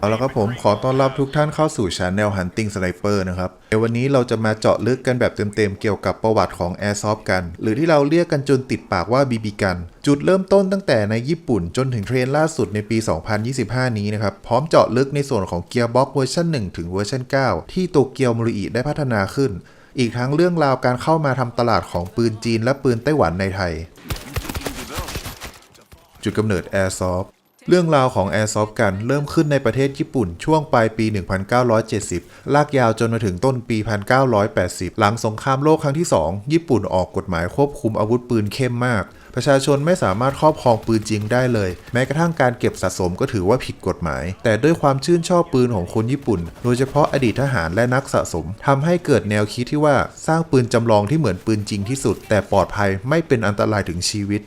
เอาละครับผมขอต้อนรับทุกท่านเข้าสู่ช anel Hunting Sniper นะครับในวันนี้เราจะมาเจาะลึกกันแบบเต็มๆ เกี่ยวกับประวัติของ Airsoft กัน หรือที่เราเรียกกันจนติดปากว่า BB กัน จุดเริ่มต้นตั้งแต่ในญี่ปุ่นจนถึงเทรนด์ล่าสุดในปี 2025 นี้นะครับ พร้อมเจาะลึกในส่วนของ Gearbox เวอร์ชัน1 ถึงเวอร์ชัน9 ที่โตเกียวมูริอิได้พัฒนาขึ้น อีกทั้งเรื่องราวการเข้ามาทำตลาดของปืนจีนและปืนไต้หวันในไทย จุดกำเนิด Airsoft เรื่องราวของ Airsoft กันเริ่มขึ้นในประเทศญี่ปุ่น ช่วงปลายปี 1970 ลากยาวจนมาถึงต้นปี 1980 หลังสงครามโลกครั้งที่ 2 ญี่ปุ่นออกกฎหมายควบคุมอาวุธปืนเข้มมาก ประชาชนไม่สามารถครอบครองปืนจริงได้เลย แม้กระทั่งการเก็บสะสมก็ถือว่าผิดกฎหมาย แต่ด้วยความชื่นชอบปืนของคนญี่ปุ่น โดยเฉพาะอดีตทหารและนักสะสมทำให้เกิดแนวคิดที่ว่าสร้างปืนจำลองที่เหมือนปืนจริงที่สุด แต่ปลอดภัยไม่เป็นอันตรายถึงชีวิต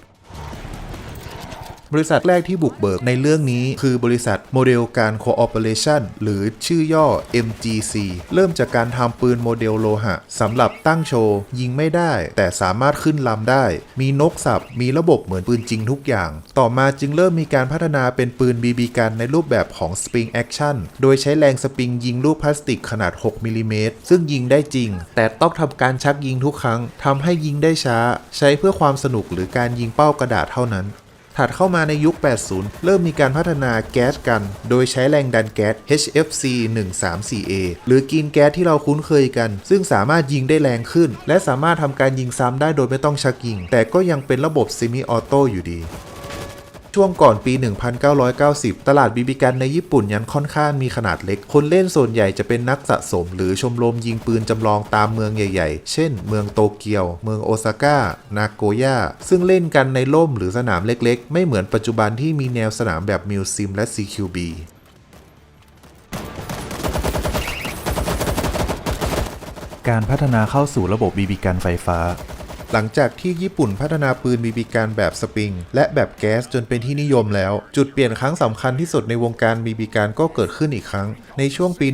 บริษัทแรกที่บุกเบิกในเรื่องนี้คือบริษัทโมเดลการ Cooperation หรือชื่อย่อ MGC เริ่มจากการทำปืนโมเดลโลหะสำหรับตั้งโชว์ยิงไม่ได้ แต่สามารถขึ้นลำได้ มีนกสับ มีระบบเหมือนปืนจริงทุกอย่าง ต่อมาจึงเริ่มมีการพัฒนาเป็นปืน BB กันในรูปแบบของ Spring Action โดยใช้แรงสปริงยิงลูกพลาสติกขนาด 6มิลลิเมตรซึ่งยิงได้จริง แต่ต้องทำการชักยิงทุกครั้งทำให้ยิงได้ช้า ใช้เพื่อความสนุกหรือการยิงเป้ากระดาษเท่านั้น ถัดเข้ามาในยุค 80 เริ่มมีการพัฒนาแก๊สกัน โดยใช้แรงดันแก๊ส HFC 134A หรือกินแก๊สที่เราคุ้นเคยกัน ซึ่งสามารถยิงได้แรงขึ้น และสามารถทำการยิงซ้ำได้โดยไม่ต้องชักยิง แต่ก็ยังเป็นระบบซิมิออโต้อยู่ดี ช่วงก่อนปี 1990 ตลาดบีบีกันในญี่ปุ่นยังค่อนข้างมีขนาดเล็ก คนเล่นส่วนใหญ่จะเป็นนักสะสม หรือชมรมยิงปืนจำลองตามเมืองใหญ่ ๆ เช่น เมืองโตเกียว เมืองโอซาก้า นาโกย่า ซึ่งเล่นกันในร่มหรือสนามเล็กๆ ไม่เหมือนปัจจุบันที่มีแนวสนามแบบมิวซิมและ CQB การพัฒนาเข้าสู่ระบบบีบีกันไฟฟ้า หลังจากที่ญี่ปุ่นพัฒนาปืนบีบีกันแบบสปริง และแบบแก๊สจนเป็นที่นิยมแล้ว จุดเปลี่ยนครั้งสำคัญที่สุดในวงการบีบีกันก็เกิดขึ้นอีกครั้ง ในช่วงปี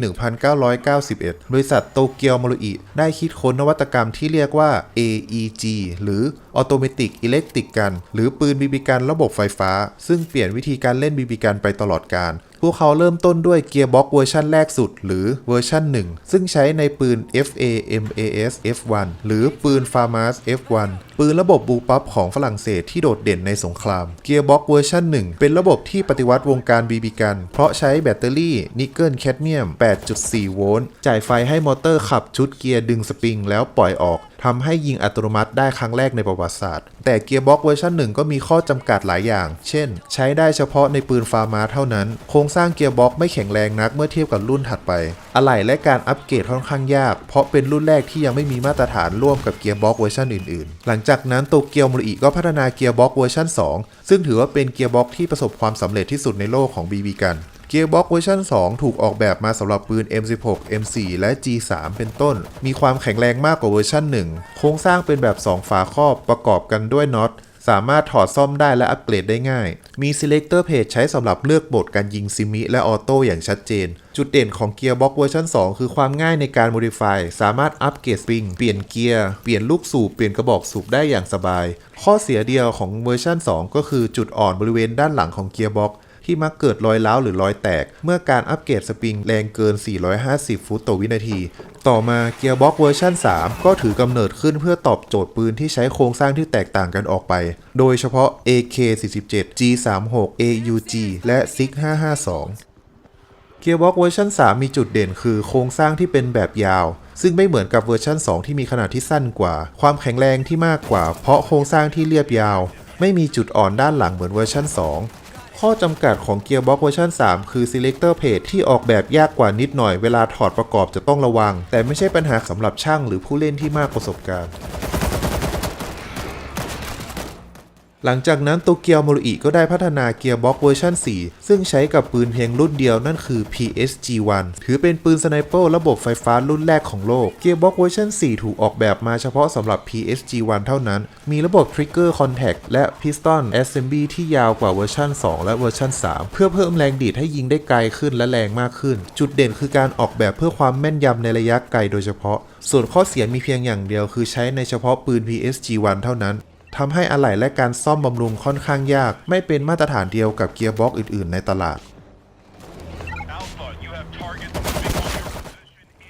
1991 บริษัทโตเกียวมารุอิได้คิดค้นนวัตกรรมที่เรียกว่า AEG หรือ Automatic Electric Gun หรือปืนบีบีกันระบบไฟฟ้า ซึ่งเปลี่ยนวิธีการเล่นบีบีกันไปตลอดกาลพวกเขาเริ่มต้นด้วยเกียร์บ็อกเวอร์ชันแรกสุด หรือเวอร์ชัน1 ซึ่งใช้ในปืน FAMAS F1 หรือปืน FAMAS F1 ปืนระบบบูปับของฝรั่งเศสที่โดดเด่นในสงคราม เกียร์บ็อกเวอร์ชัน1 เป็นระบบที่ปฏิวัติวงการบีบีกัน เพราะใช้แบตเตอรี่นิกเกิลแคดเมียม 8.4 โวลต์ จ่ายไฟให้มอเตอร์ขับชุดเกียร์ดึงสปริงแล้วปล่อยออกทำให้ยิงอัตโนมัติได้ครั้งแรกในประวัติศาสตร์ แต่เกียร์บ็อกเวอร์ชันหนึ่งก็มีข้อจำกัดหลายอย่าง เช่น ใช้ได้เฉพาะในปืนฟาร์มาเท่านั้น โครงสร้างเกียร์บ็อกไม่แข็งแรงนักเมื่อเทียบกับรุ่นถัดไป อะไหล่และการอัปเกรดค่อนข้างยาก เพราะเป็นรุ่นแรกที่ยังไม่มีมาตรฐานร่วมกับเกียร์บ็อกเวอร์ชันอื่น ๆ หลังจากนั้นโตเกียวมูริอิก็พัฒนาเกียร์บ็อกเวอร์ชัน2 ซึ่งถือว่าเป็นเกียร์บ็อกที่ประสบความสำเร็จที่สุดในโลกของ BB กัน เกียร์บ็อกเวอร์ชัน2 ถูกออกแบบมาสำหรับปืน M16 M4 และ G3 เป็นต้น มีความแข็งแรงมากกว่าเวอร์ชัน1 โครงสร้างเป็นแบบ 2 ฝาครอบประกอบกันด้วยน็อตสามารถถอดซ่อมได้และอัปเกรดได้ง่าย มี selector page ใช้สำหรับเลือกโหมดการยิงซิมิและออโต้อย่างชัดเจน จุดเด่นของเกียร์บ็อกเวอร์ชัน2 คือความง่ายในการ modify สามารถอัปเกรดสปริง เปลี่ยนเกียร์ เปลี่ยนลูกสูบ เปลี่ยนกระบอกสูบได้อย่างสบาย ข้อเสียเดียวของเวอร์ชัน2 ก็คือจุดอ่อนบริเวณด้านหลังของเกียร์บ็อก ที่มักเกิดรอยร้าวหรือรอยแตก เมื่อการอัปเกรดสปริงแรงเกิน 450 ฟุตต่อวินาที ต่อมาเกียร์บ็อกเวอร์ชัน3 ก็ถือกำเนิดขึ้นเพื่อตอบโจทย์ปืนที่ใช้โครงสร้างที่แตกต่างกันออกไป โดยเฉพาะ AK47 G36 AUG และ SIG 552เกียร์บ็อกเวอร์ชัน3 มีจุดเด่นคือโครงสร้างที่เป็นแบบยาว ซึ่งไม่เหมือนกับเวอร์ชัน2 ที่มีขนาดที่สั้นกว่า ความแข็งแรงที่มากกว่า เพราะโครงสร้างที่เรียบยาว ไม่มีจุดอ่อนด้านหลังเหมือนเวอร์ชัน2 ข้อจำกัดของเกียร์บ็อกเวอร์ชัน3 คือ selector page ที่ออกแบบยากกว่านิดหน่อยเวลาถอดประกอบจะต้องระวัง แต่ไม่ใช่ปัญหาสำหรับช่างหรือผู้เล่นที่มากประสบการณ์ หลังจากนั้นโตเกียวมารุอิก็ได้พัฒนาเกียร์บ็อกเวอร์ชัน4 ซึ่งใช้กับปืนเพียงรุ่นเดียวนั่นคือ PSG-1 ถือเป็นปืนสไนเปอร์ระบบไฟฟ้ารุ่นแรกของโลก เกียร์บ็อกเวอร์ชัน4 ถูกออกแบบมาเฉพาะสำหรับ PSG-1 เท่านั้น มีระบบ Trigger Contact และ Piston Assembly ที่ยาวกว่าเวอร์ชัน2 และเวอร์ชัน3 เพื่อเพิ่มแรงดีดให้ยิงได้ไกลขึ้นและแรงมากขึ้น จุดเด่นคือการออกแบบเพื่อความแม่นยำในระยะไกลโดยเฉพาะ ส่วนข้อเสียมีเพียงอย่างเดียวคือใช้ในเฉพาะปืน PSG-1 เท่านั้น ทำให้อะไหล่และการซ่อมบำรุงค่อนข้างยาก ไม่เป็นมาตรฐานเดียวกับเกียร์บ็อกอื่น ๆ ในตลาด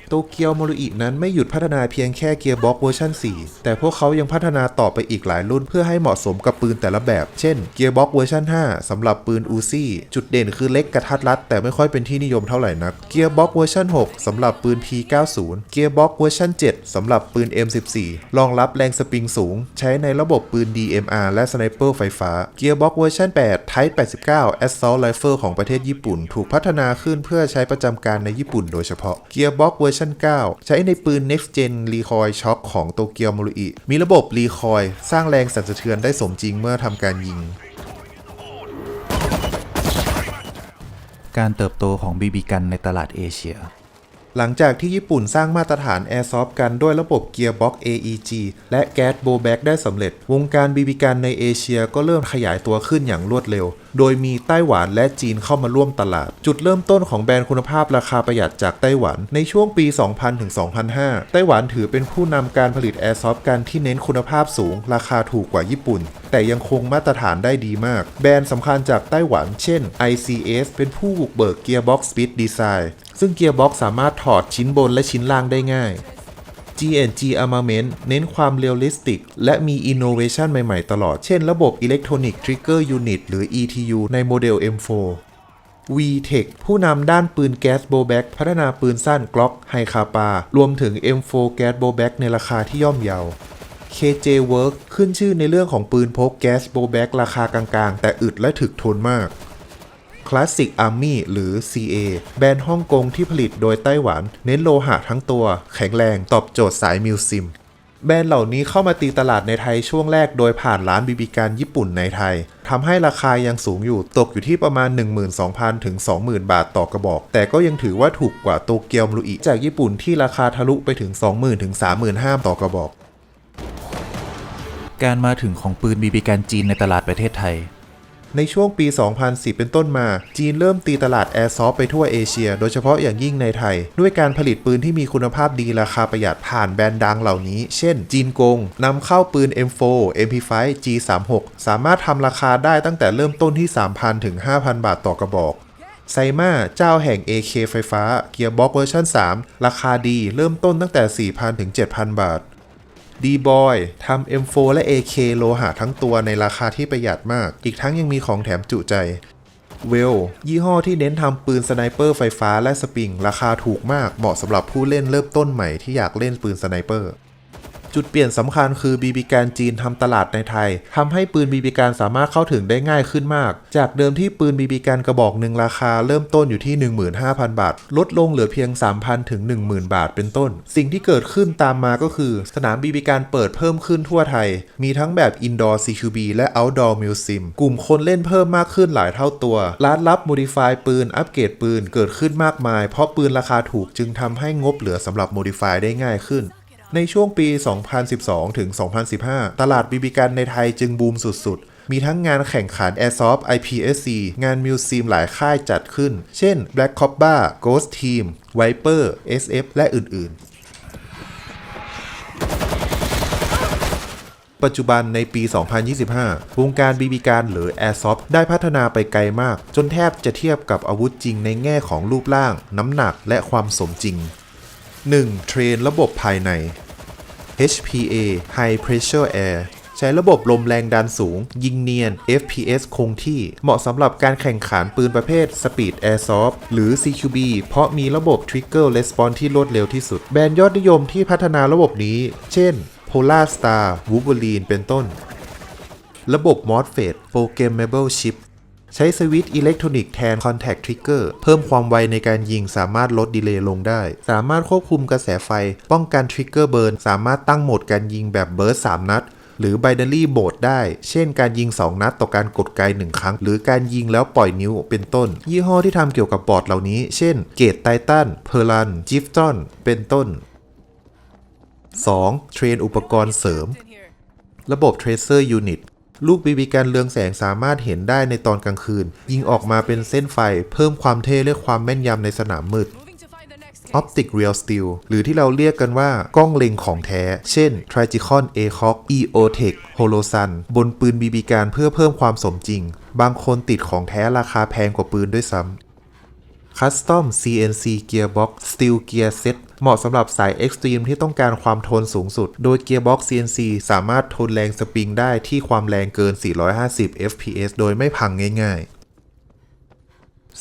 โตเกียวโมรุอินั้นไม่หยุดพัฒนาเพียงแค่เกียร์บ็อกเวอร์ชัน4 แต่พวกเขายังพัฒนาต่อไปอีกหลายรุ่นเพื่อให้เหมาะสมกับปืนแต่ละแบบ เช่นเกียร์บ็อกเวอร์ชัน5สำหรับปืนอูซี่ จุดเด่นคือเล็กกระทัดรัด แต่ไม่ค่อยเป็นที่นิยมเท่าไหร่นักเกียร์บ็อกเวอร์ชัน6สำหรับปืน P90 เกียร์บ็อกเวอร์ชัน7สำหรับปืน M14 รองรับแรงสปริงสูง ใช้ในระบบปืน DMR และสไนเปอร์ไฟฟ้าเกียร์บ็อกเวอร์ชัน8 Type 89 Assault Rifle ของประเทศญี่ปุ่น ถูกพัฒนาขึ้นเพื่อใช้ประจำการในญี่ปุ่น โดยเฉพาะเกียร์บ็อกเวอร์ชัน9ใช้ในปืน Next Gen Recoil Shock ของโตเกียวมารุอิ มีระบบ Recoil สร้างแรงสั่นสะเทือนได้สมจริงเมื่อทำการยิง การเติบโตของบีบีกันในตลาดเอเชีย หลังจากที่ญี่ปุ่นสร้างมาตรฐาน Airsoft กันด้วยระบบเกียร์บ็อก AEG และแก๊สโบแบ็กได้สำเร็จ วงการบีบีกันในเอเชียก็เริ่มขยายตัวขึ้นอย่างรวดเร็ว โดยมีไต้หวันและจีนเข้ามาร่วมตลาด จุดเริ่มต้นของแบรนด์คุณภาพราคาประหยัดจากไต้หวัน ในช่วงปี 2000 ถึง 2005 ไต้หวันถือเป็นผู้นำการผลิต Airsoft กันที่เน้นคุณภาพสูง ราคาถูกกว่าญี่ปุ่น แต่ยังคงมาตรฐานได้ดีมาก แบรนด์สำคัญจากไต้หวัน เช่น ICS เป็นผู้บุกเบิกเกียร์บ็อก Speed Design ซึ่งเกียร์บ็อกสามารถถอดชิ้นบนและชิ้นล่างได้ง่าย G&G Armament เน้นความเรียลลิสติก และมีอินโนเวชันใหม่ๆตลอด เช่นระบบ Electronic Trigger Unit หรือ ETU ในโมเดล M4 VTech ผู้นำด้านปืนแก๊สโบแบ็กพัฒนาปืนสั้นกล็อกไฮคาปา รวมถึง M4 แก๊สโบแบ็กในราคาที่ย่อมเยา KJ Work ขึ้นชื่อในเรื่องของปืนพกแก๊สโบแบ็กราคากลางๆ แต่อึดและถึกทนมาก Classic Army หรือ CA แบรนด์ฮ่องกงที่ผลิตโดยไต้หวัน เน้นโลหะทั้งตัว แข็งแรงตอบโจทย์สายมิวซิมแบรนด์เหล่านี้เข้ามาตีตลาดในไทยช่วงแรกโดยผ่านร้านบีบีการญี่ปุ่นในไทยทำให้ราคายังสูงอยู่ตกอยู่ที่ประมาณ 12,000 ถึง 20,000 บาทต่อกระบอก แต่ก็ยังถือว่าถูกกว่าโตเกียวมรุอิจากญี่ปุ่นที่ราคาทะลุไปถึง 20,000 ถึง 35,000 ต่อกระบอก การมาถึงของปืนบีบีกันจีนในตลาดประเทศไทย ในช่วงปี 2010 เป็นต้นมา จีนเริ่มตีตลาดแอร์ซอฟไปทั่วเอเชีย โดยเฉพาะอย่างยิ่งในไทย ด้วยการผลิตปืนที่มีคุณภาพดีราคาประหยัดผ่านแบรนด์ดังเหล่านี้ เช่น จีนกงนำเข้าปืน M4 MP5 G36 สามารถทำราคาได้ตั้งแต่เริ่มต้นที่ 3,000 ถึง 5,000 บาทต่อกระบอกไซมาเจ้าแห่ง AK ไฟฟ้าเกียร์บ็อกเวอร์ชัน3 ราคาดีเริ่มต้นตั้งแต่ 4,000 ถึง 7,000 บาท ดีบอยทำ M4 และ AK โลหะทั้งตัวในราคาที่ประหยัดมาก อีกทั้งยังมีของแถมจุใจเวลยี่ห้อที่เน้นทำปืนสไนเปอร์ไฟฟ้าและสปริง ราคาถูกมากเหมาะสำหรับผู้เล่นเริ่มต้นใหม่ที่อยากเล่นปืนสไนเปอร์ จุดเปลี่ยนสำคัญคือบีบีการจีนทำตลาดในไทยทำให้ปืนบีบีการสามารถเข้าถึงได้ง่ายขึ้นมาก จากเดิมที่ปืนบีบีการกระบอกหนึ่งราคาเริ่มต้นอยู่ที่ 15,000 บาท ลดลงเหลือเพียง 3,000 ถึง 10,000 บาทเป็นต้น สิ่งที่เกิดขึ้นตามมาก็คือ สนามบีบีการเปิดเพิ่มขึ้นทั่วไทย มีทั้งแบบ Indoor CQB และ Outdoor Musim กลุ่มคนเล่นเพิ่มมากขึ้นหลายเท่าตัว ร้านรับ Modify ปืน อัปเกรดปืนเกิดขึ้นมากมาย เพราะปืนราคาถูกจึงทำให้งบเหลือสำหรับ Modify ได้ง่ายขึ้น ในช่วงปี 2012 ถึง 2015 ตลาดบีบีกันในไทยจึงบูมสุด ๆมีทั้งงานแข่งขัน Airsoft IPSC งานมิวซีมหลายค่ายจัดขึ้น เช่น Black Cobra Ghost Team Viper SF และอื่น ๆ ปัจจุบันในปี 2025 วงการบีบีการหรือ Airsoft ได้พัฒนาไปไกลมาก จนแทบจะเทียบกับอาวุธจริงในแง่ของรูปร่าง น้ำหนักและความสมจริง 1. เทรนระบบภายใน HPA High Pressure Air ใช้ระบบลมแรงดันสูง ยิงเนียน FPS คงที่ เหมาะสำหรับการแข่งขันปืนประเภท Speed Airsoft หรือ CQB เพราะมีระบบ Trigger Response ที่รวดเร็วที่สุด แบรนด์ยอดนิยมที่พัฒนาระบบนี้ เช่น Polar Star Wolverine เป็นต้น ระบบ MOSFET Programmable Chip ใช้สวิตช์อิเล็กทรอนิกส์แทน Contact Trigger เพิ่มความไวในการยิงสามารถลดดีเลย์ลงได้ สามารถควบคุมกระแสไฟ ป้องกัน Trigger Burn สามารถตั้งโหมดการยิงแบบเบิร์ส3นัด หรือ Binary Mode ได้ เช่นการยิง 2 นัดต่อการกดไก1ครั้ง หรือการยิงแล้วปล่อยนิ้วเป็นต้น ยี่ห้อที่ทำเกี่ยวกับบอร์ดเหล่านี้ เช่นเกตไททันเพอร์ลันจิฟตอนเป็นต้น 2. เทรนอุปกรณ์เสริม ระบบ Tracer Unit ลูกบีบีกันเรืองแสงสามารถเห็นได้ในตอนกลางคืน ยิงออกมาเป็นเส้นไฟ เพิ่มความเท่และความแม่นยำในสนามมืด Optic Real Steel หรือที่เราเรียกกันว่ากล้องเล็งของแท้ เช่น Trigicon ACOG EOTech Holosun บนปืนบีบีการเพื่อเพิ่มความสมจริง บางคนติดของแท้ราคาแพงกว่าปืนด้วยซ้ำ Custom CNC Gearbox Steel Gear Set เหมาะสำหรับสาย Extreme ที่ต้องการความทนสูงสุด โดย Gearbox CNC สามารถทนแรงสปริงได้ที่ความแรงเกิน 450 fps โดยไม่พังง่ายๆ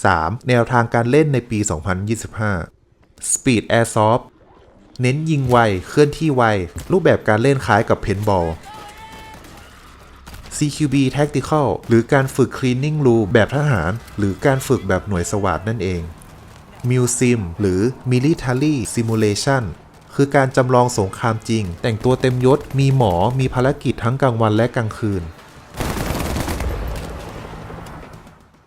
3. แนวทางการเล่นในปี 2025 Speed Airsoft เน้นยิงไว เคลื่อนที่ไว รูปแบบการเล่นคล้ายกับเพนบอล CQB Tactical หรือการฝึก Cleaning Room แบบทหาร หรือการฝึกแบบหน่วยสวัสดนั่นเอง MUSIM หรือ Military Simulation คือการจำลองสงครามจริง แต่งตัวเต็มยศ มีหมอ มีภารกิจทั้งกลางวันและกลางคืน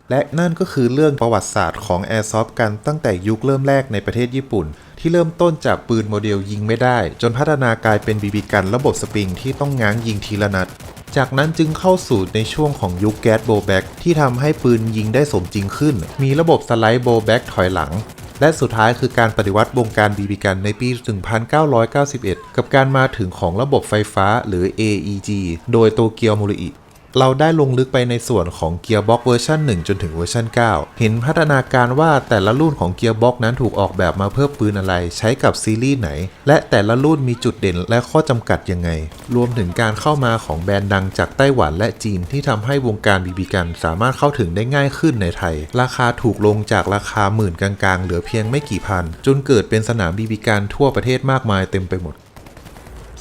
และนั่นก็คือเรื่องประวัติศาสตร์ของ Airsoft กันตั้งแต่ยุคเริ่มแรกในประเทศญี่ปุ่น ที่เริ่มต้นจากปืนโมเดลยิงไม่ได้ จนพัฒนากลายเป็นบีบีกันระบบสปริงที่ต้องง้างยิงทีละนัด จากนั้นจึงเข้าสู่ในช่วงของยุคแก๊สโบแบ็กที่ทำให้ปืนยิงได้สมจริงขึ้น มีระบบสไลด์โบแบ็กถอยหลัง และสุดท้ายคือการปฏิวัติวงการบีบีกันในปี 1991 กับการมาถึงของระบบไฟฟ้าหรือ AEG โดยโตเกียวมูริอิ เราได้ลงลึกไปในส่วนของ Gearbox เวอร์ชัน1 จนถึงเวอร์ชัน9 เห็นพัฒนาการว่าแต่ละรุ่นของ Gearbox นั้นถูกออกแบบมาเพื่อปืนอะไร ใช้กับซีรีส์ไหน และแต่ละรุ่นมีจุดเด่นและข้อจำกัดยังไง รวมถึงการเข้ามาของแบรนด์ดังจากไต้หวันและจีนที่ทำให้วงการบีบีกันสามารถเข้าถึงได้ง่ายขึ้นในไทย ราคาถูกลงจากราคาหมื่นกลางๆ เหลือเพียงไม่กี่พัน จนเกิดเป็นสนามบีบีกันทั่วประเทศมากมายเต็มไปหมด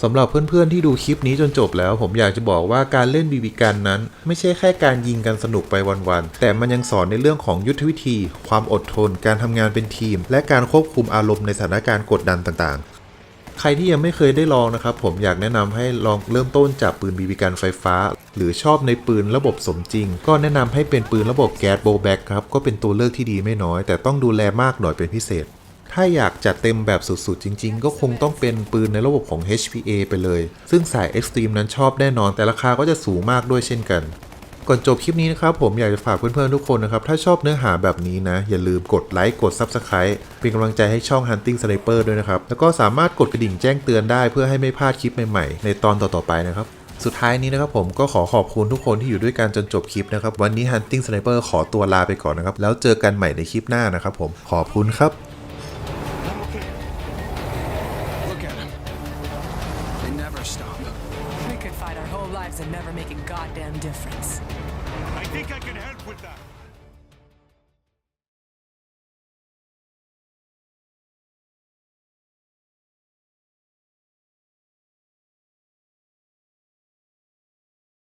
สำหรับเพื่อนๆที่ดูคลิปนี้จนจบแล้ว ผมอยากจะบอกว่าการเล่นบีบีกันนั้น ไม่ใช่แค่การยิงกันสนุกไปวันๆ แต่มันยังสอนในเรื่องของยุทธวิธี ความอดทน การทำงานเป็นทีม และการควบคุมอารมณ์ในสถานการณ์กดดันต่างๆใครที่ยังไม่เคยได้ลองนะครับ ผมอยากแนะนำให้ลองเริ่มต้นจากปืนบีบีกันไฟฟ้า หรือชอบในปืนระบบสมจริง ก็แนะนำให้เป็นปืนระบบแก๊สโบแบ็กครับ ก็เป็นตัวเลือกที่ดีไม่น้อย แต่ต้องดูแลมากหน่อยเป็นพิเศษ ถ้าอยากจัดเต็มแบบสุดๆ จริงๆ ก็คงต้องเป็นปืนในระบบของ HPA ไปเลย ซึ่งสาย Extreme นั้นชอบแน่นอน แต่ราคาก็จะสูงมากด้วยเช่นกัน ก่อนจบคลิปนี้นะครับ ผมอยากจะฝากเพื่อนๆ ทุกคนนะครับ ถ้าชอบเนื้อหาแบบนี้นะ อย่าลืมกดไลค์กด Subscribe เป็นกำลังใจให้ช่อง Hunting Sniper ด้วยนะครับ แล้วก็สามารถกดกระดิ่งแจ้งเตือนได้เพื่อให้ไม่พลาดคลิปใหม่ๆ ในตอนต่อๆไปนะครับสุดท้ายนี้นะครับผมก็ขอขอบคุณทุกคนที่อยู่ด้วยกันจนจบคลิปนะครับ วันนี้ Hunting Sniper ขอตัวลาไปก่อนนะครับ แล้วเจอกันใหม่ในคลิปหน้านะครับผมขอบคุณครับ different.